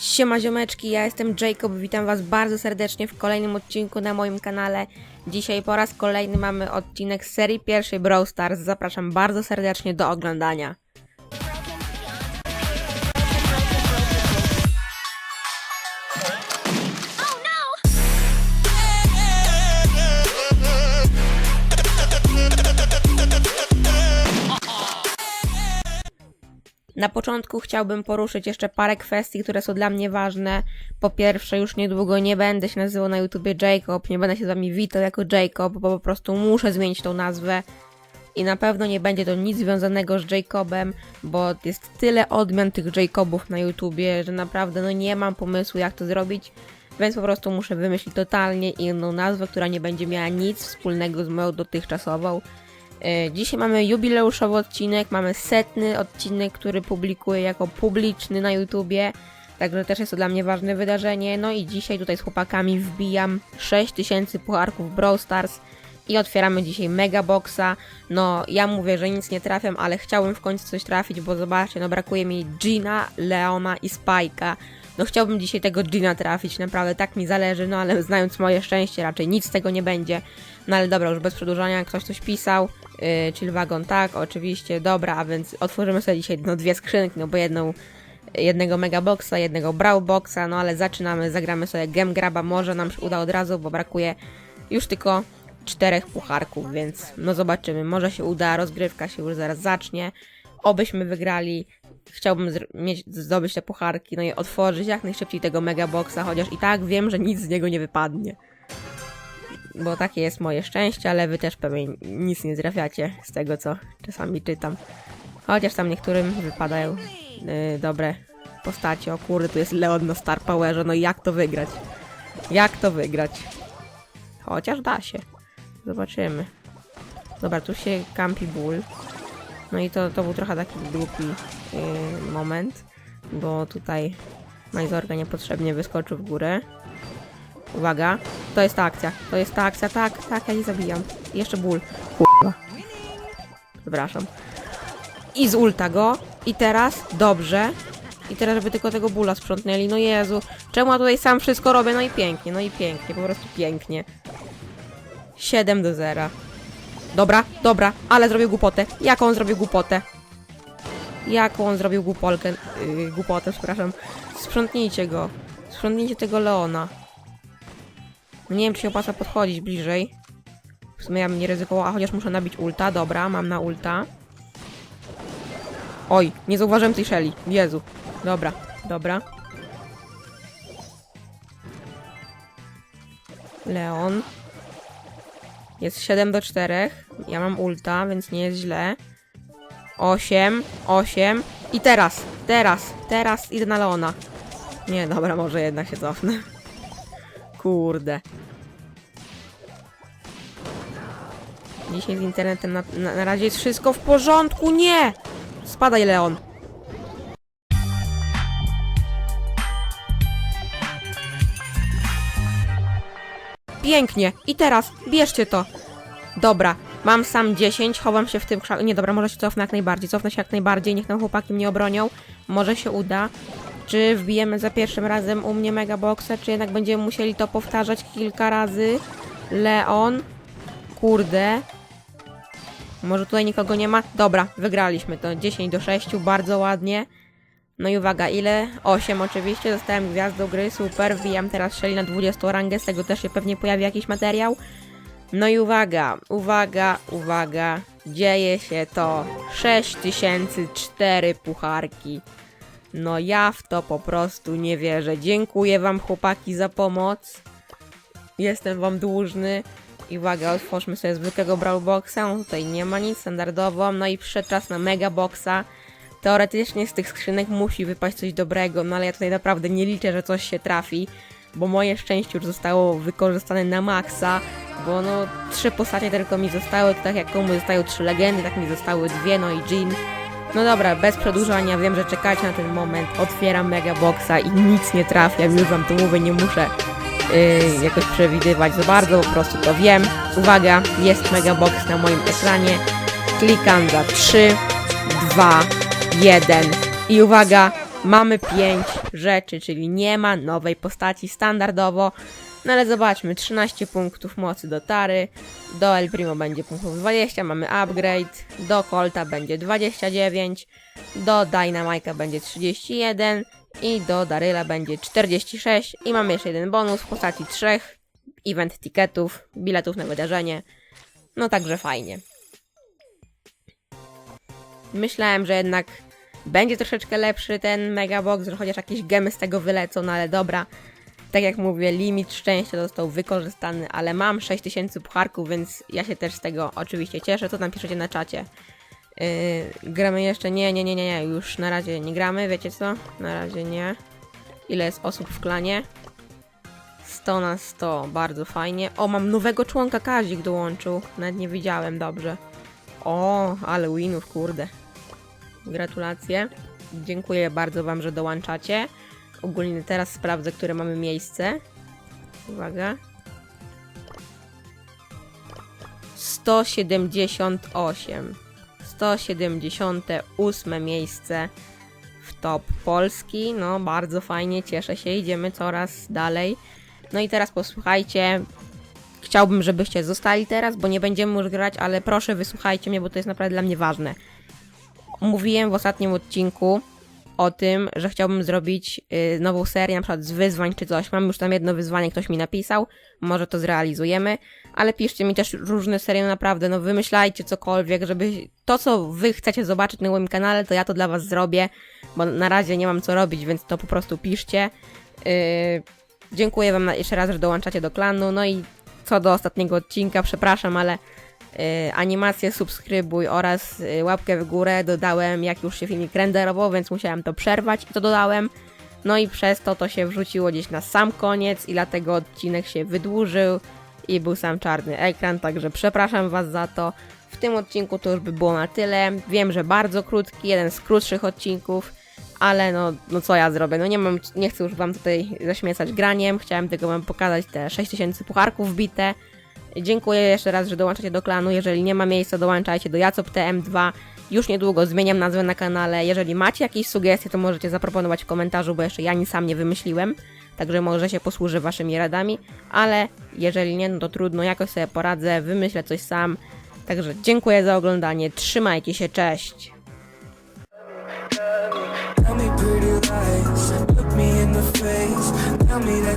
Siema ziomeczki, ja jestem Jacob, witam was bardzo serdecznie w kolejnym odcinku na moim kanale. Dzisiaj po raz kolejny mamy odcinek z serii pierwszej Brawl Stars. Zapraszam bardzo serdecznie do oglądania. Na początku chciałbym poruszyć jeszcze parę kwestii, które są dla mnie ważne. Po pierwsze, już niedługo nie będę się nazywał na YouTubie Jacob, nie będę się z wami witał jako Jacob, bo po prostu muszę zmienić tą nazwę. I na pewno nie będzie to nic związanego z Jacobem, bo jest tyle odmian tych Jacobów na YouTubie, że naprawdę no nie mam pomysłu jak to zrobić. Więc po prostu muszę wymyślić totalnie inną nazwę, która nie będzie miała nic wspólnego z moją dotychczasową. E, Dzisiaj mamy jubileuszowy odcinek, mamy setny odcinek, który publikuję jako publiczny na YouTubie. Także też jest to dla mnie ważne wydarzenie. No i dzisiaj tutaj z chłopakami wbijam 6000 pucharków Brawl Stars i otwieramy dzisiaj Mega Boxa. No ja mówię, że nic nie trafiam, ale chciałbym w końcu coś trafić, bo zobaczcie, no brakuje mi Gina, Leona i Spike'a. No chciałbym dzisiaj tego Gina trafić, naprawdę tak mi zależy, no ale znając moje szczęście raczej nic z tego nie będzie. No ale dobra, już bez przedłużania, ktoś coś pisał. Yy, chill wagon, tak, oczywiście, dobra, a więc otworzymy sobie dzisiaj no, dwie skrzynki, no bo jedną, jednego megaboxa, jednego brawl boxa, no ale zaczynamy, zagramy sobie gem graba, może nam się uda od razu, bo brakuje już tylko czterech pucharków, więc no zobaczymy, może się uda, rozgrywka się już zaraz zacznie, obyśmy wygrali, chciałbym mieć, zdobyć te pucharki, no i otworzyć jak najszybciej tego megaboxa, chociaż i tak wiem, że nic z niego nie wypadnie bo takie jest moje szczęście, ale wy też pewnie nic nie trafiacie z tego, co czasami czytam. Chociaż tam niektórym wypadają yy, dobre postacie. O kurde, tu jest Leon na Star Powerze, no i jak to wygrać? Jak to wygrać? Chociaż da się. Zobaczymy. Dobra, tu się kampi ból. No i to, to był trochę taki głupi yy, moment, bo tutaj Majzorga niepotrzebnie wyskoczył w górę. Uwaga, to jest ta akcja, to jest ta akcja, tak, tak, ja nie zabijam. Jeszcze ból. Kurwa. Przepraszam. I z ulta go. I teraz, dobrze. I teraz, żeby tylko tego bóla sprzątnęli. No Jezu, czemu ja tutaj sam wszystko robię? No i pięknie, no i pięknie, po prostu pięknie. 7 do 0. Dobra, dobra, ale zrobił głupotę. Jaką on zrobił głupotę? Jaką on zrobił głupolkę? Yy, głupotę, przepraszam. Sprzątnijcie go. Sprzątnijcie tego Leona. No nie wiem, czy się opłaca podchodzić bliżej. W sumie ja bym nie ryzykował, a chociaż muszę nabić ulta. Dobra, mam na ulta. Oj, nie zauważyłem tej Shelly. Jezu. Dobra, dobra. Leon. Jest 7 do 4. Ja mam ulta, więc nie jest źle. 8, 8. I teraz, teraz, teraz idę na Leona. Nie, dobra, może jednak się cofnę. Kurde. Dzisiaj z internetem na, na, na razie jest wszystko w porządku. Nie! Spadaj, Leon. Pięknie. I teraz bierzcie to. Dobra, mam sam 10, chowam się w tym krzaku. Nie, dobra, może się cofnę jak najbardziej. Cofnę się jak najbardziej, niech nam chłopaki mnie obronią. Może się uda. Czy wbijemy za pierwszym razem u mnie megaboxa, czy jednak będziemy musieli to powtarzać kilka razy? Leon. Kurde. Może tutaj nikogo nie ma? Dobra, wygraliśmy to. 10 do 6, bardzo ładnie. No i uwaga, ile? 8 oczywiście, zostałem gwiazdą gry, super. Wbijam teraz Shelly na 20 rangę, z tego też się pewnie pojawi jakiś materiał. No i uwaga, uwaga, uwaga. Dzieje się to. 6004 pucharki. No ja w to po prostu nie wierzę. Dziękuję wam chłopaki za pomoc. Jestem wam dłużny. I uwaga, otwórzmy sobie zwykłego Brawlboxa. No tutaj nie ma nic standardowo. No i przyszedł czas na Megaboxa. Teoretycznie z tych skrzynek musi wypaść coś dobrego, no ale ja tutaj naprawdę nie liczę, że coś się trafi, bo moje szczęście już zostało wykorzystane na maksa, bo no trzy postacie tylko mi zostały, tak jak komuś zostają trzy legendy, tak mi zostały dwie, no i Jean. No dobra, bez przedłużania, wiem, że czekacie na ten moment, otwieram Megaboxa i nic nie trafiam, już wam to mówię, nie muszę yy, jakoś przewidywać za bardzo, po prostu to wiem. Uwaga, jest Megabox na moim ekranie, klikam za 3, 2, 1 i uwaga, mamy 5 rzeczy, czyli nie ma nowej postaci standardowo. No ale zobaczmy, 13 punktów mocy do Tary, do El Primo będzie punktów 20, mamy upgrade, do Colta będzie 29, do Dynamike'a będzie 31 i do Daryla będzie 46 i mamy jeszcze jeden bonus w postaci trzech event ticketów, biletów na wydarzenie. No także fajnie. Myślałem, że jednak będzie troszeczkę lepszy ten Megabox, że chociaż jakieś gemy z tego wylecą, no ale dobra. Tak jak mówię, limit szczęścia został wykorzystany, ale mam 6000 pucharków, więc ja się też z tego oczywiście cieszę. Co tam piszecie na czacie? Yy, gramy jeszcze? Nie, nie, nie, nie, nie, już na razie nie gramy, wiecie co? Na razie nie. Ile jest osób w klanie? 100 na 100, bardzo fajnie. O, mam nowego członka, Kazik dołączył. Nawet nie widziałem, dobrze. O, ale winów, kurde. Gratulacje. Dziękuję bardzo Wam, że dołączacie. Ogólnie teraz sprawdzę, które mamy miejsce. Uwaga. 178. 178 miejsce w top Polski. No, bardzo fajnie, cieszę się. Idziemy coraz dalej. No i teraz posłuchajcie. Chciałbym, żebyście zostali teraz, bo nie będziemy już grać, ale proszę wysłuchajcie mnie, bo to jest naprawdę dla mnie ważne. Mówiłem w ostatnim odcinku o tym, że chciałbym zrobić y, nową serię, na przykład z wyzwań czy coś. Mam już tam jedno wyzwanie, ktoś mi napisał, może to zrealizujemy, ale piszcie mi też różne serie, naprawdę, no wymyślajcie cokolwiek, żeby to, co wy chcecie zobaczyć na moim kanale, to ja to dla was zrobię, bo na razie nie mam co robić, więc to po prostu piszcie. Yy, dziękuję wam jeszcze raz, że dołączacie do klanu, no i co do ostatniego odcinka, przepraszam, ale animację subskrybuj oraz y, łapkę w górę dodałem, jak już się filmik renderował, więc musiałem to przerwać i to dodałem. No i przez to to się wrzuciło gdzieś na sam koniec i dlatego odcinek się wydłużył i był sam czarny ekran, także przepraszam Was za to. W tym odcinku to już by było na tyle. Wiem, że bardzo krótki, jeden z krótszych odcinków, ale no, no co ja zrobię? No nie mam, nie chcę już Wam tutaj zaśmiecać graniem, chciałem tylko Wam pokazać te 6000 pucharków wbite. Dziękuję jeszcze raz, że dołączacie do klanu. Jeżeli nie ma miejsca, dołączajcie do Jacop TM2. Już niedługo zmieniam nazwę na kanale. Jeżeli macie jakieś sugestie, to możecie zaproponować w komentarzu, bo jeszcze ja nic sam nie wymyśliłem. Także może się posłużę waszymi radami. Ale jeżeli nie, no to trudno, jakoś sobie poradzę, wymyślę coś sam. Także dziękuję za oglądanie. Trzymajcie się, cześć! Tell me.